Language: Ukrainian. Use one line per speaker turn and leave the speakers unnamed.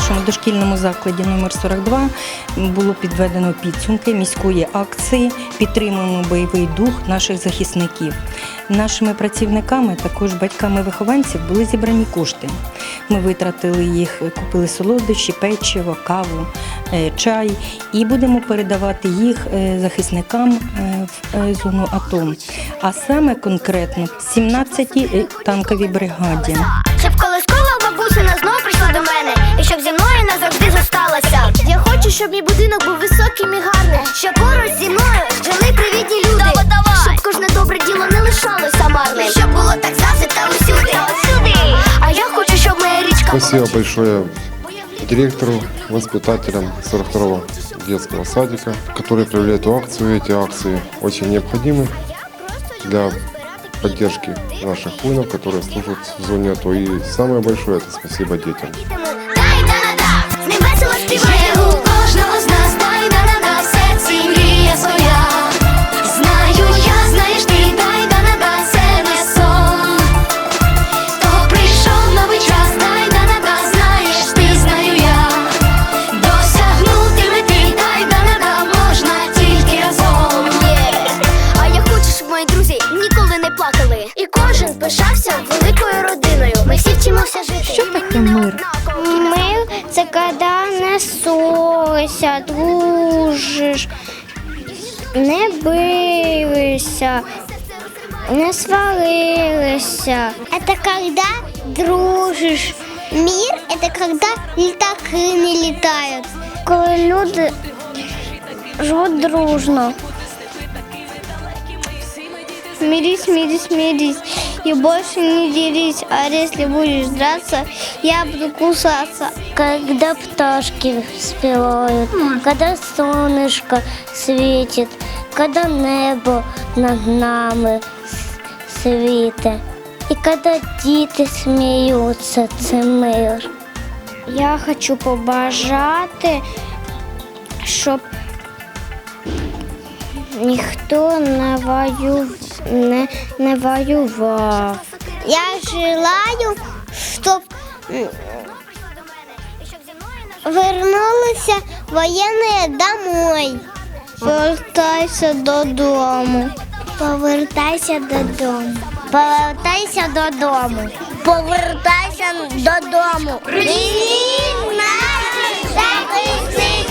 нашому дошкільному закладі номер 42 було підведено підсумки міської акції Підтримуємо бойовий дух наших захисників. Нашими працівниками, також батьками вихованців, були зібрані кошти. Ми витратили їх, купили солодощі, печиво, каву, е, чай і будемо передавати їх е, захисникам е, в зону АТО. А саме конкретно 17-й танковій бригаді.
щоб мій будинок був високим і гарним, щоб поруч зі мною жили привітні люди. Щоб кожне добре діло не лишалося марним. Щоб було так завжди та усюди. А я хочу, щоб моя річка
Спасибо большое директору, воспитателям 42-го детского садика, которые провели эту акцию. Эти акции очень необходимы для поддержки наших воинов, которые служат в зоне АТО. И самое большое это спасибо детям.
Дай да да з ним весело співає Пишався великою родиною. Ми всі вчимося жити.
Що таке мир?
Мир це коли не ссоришся, дружиш, не билися, не сварилися. Это когда дружиш. Мир это когда літаки не літають. Коли люди живуть дружно. Смирись, смирись, смирись и больше не дерись. А если будешь драться, я буду кусаться. Когда пташки спевают, когда солнышко светит, когда небо над нами с- світе. І коли діти сміються, це мир. Я хочу побажати, щоб ніхто не, вою... Не, не воював. Я желаю, щоб вернулися воєнні домой. Повертайся додому. Повертайся додому. Повертайся додому. Повертайся додому. Привіт, наші захисники!